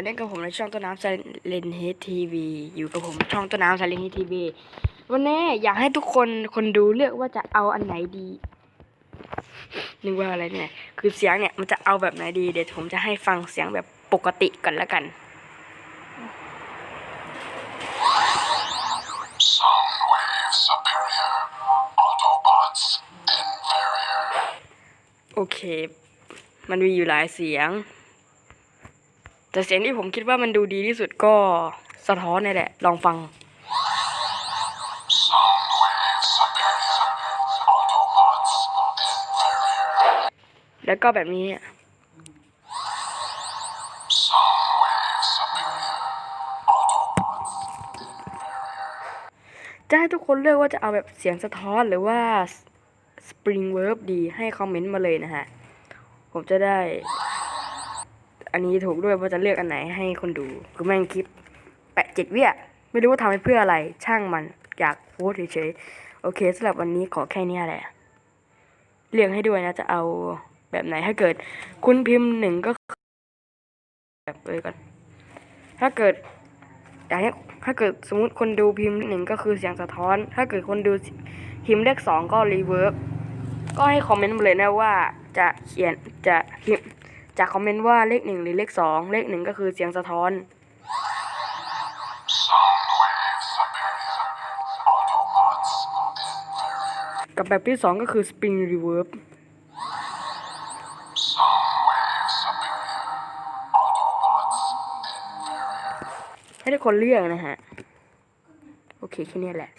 วันนี้กับผมในช่องต้นน้ำไซเลนเฮดทีวีอยู่กับผมช่องต้นน้ำไซเลนเฮดทีวีวันนี้อยากให้ทุกคนคนดูเลือกว่าจะเอาอันไหนดีนึกว่าอะไรเนี่ย คือเสียงเนี่ยมันจะเอาแบบไหนดีเดี๋ยวผมจะให้ฟังเสียงแบบปกติก่อนแล้วกัน Soundwave superior. Autobots inferior. โอเค มันมีอยู่หลายเสียง แต่เสียงที่ผมคิดว่ามันดูดีที่สุดก็สะท้อนนี่แหละ ลองฟังแล้วก็แบบนี้ จะให้ทุกคนเลือกว่าจะเอาแบบเสียงสะท้อนหรือว่า spring verb ดีให้คอมเมนต์มาเลยนะฮะ ผมจะได้ อันนี้ถูกด้วยว่าจะเลือกอันไหนให้คนดูคือแม่งคลิปแปะเจ็ดวิอะไม่รู้ว่าทำไปเพื่ออะไร ช่างมันอยากโพสเฉยๆโอเคสำหรับวันนี้ขอแค่นี้แหละเลือกให้ด้วยนะจะเอาแบบไหนถ้าเกิด คุณพิมพ์หนึ่งก็แบบเลยก่อนถ้าเกิดอยางนี้ถ้าเกิดสมมติคนดูพิมพ์หนึ่งก็คือเสียงสะท้อน ถ้าเกิดคนดูพิมพ์เลขสองก็รีเวิร์บก็ให้คอมเมนต์มาเลยนะว่าจะเขียนจะพิมพ์ จะคอมเมนต์ว่าเลขหนึ่งหรือเลขสองเลขหนึ่งก็คือเสียงสะท้อน กับแบบที่สองก็คือ spring reverb ให้ทุกคนเลือกนะฮะ โอเค แค่นี้แหละ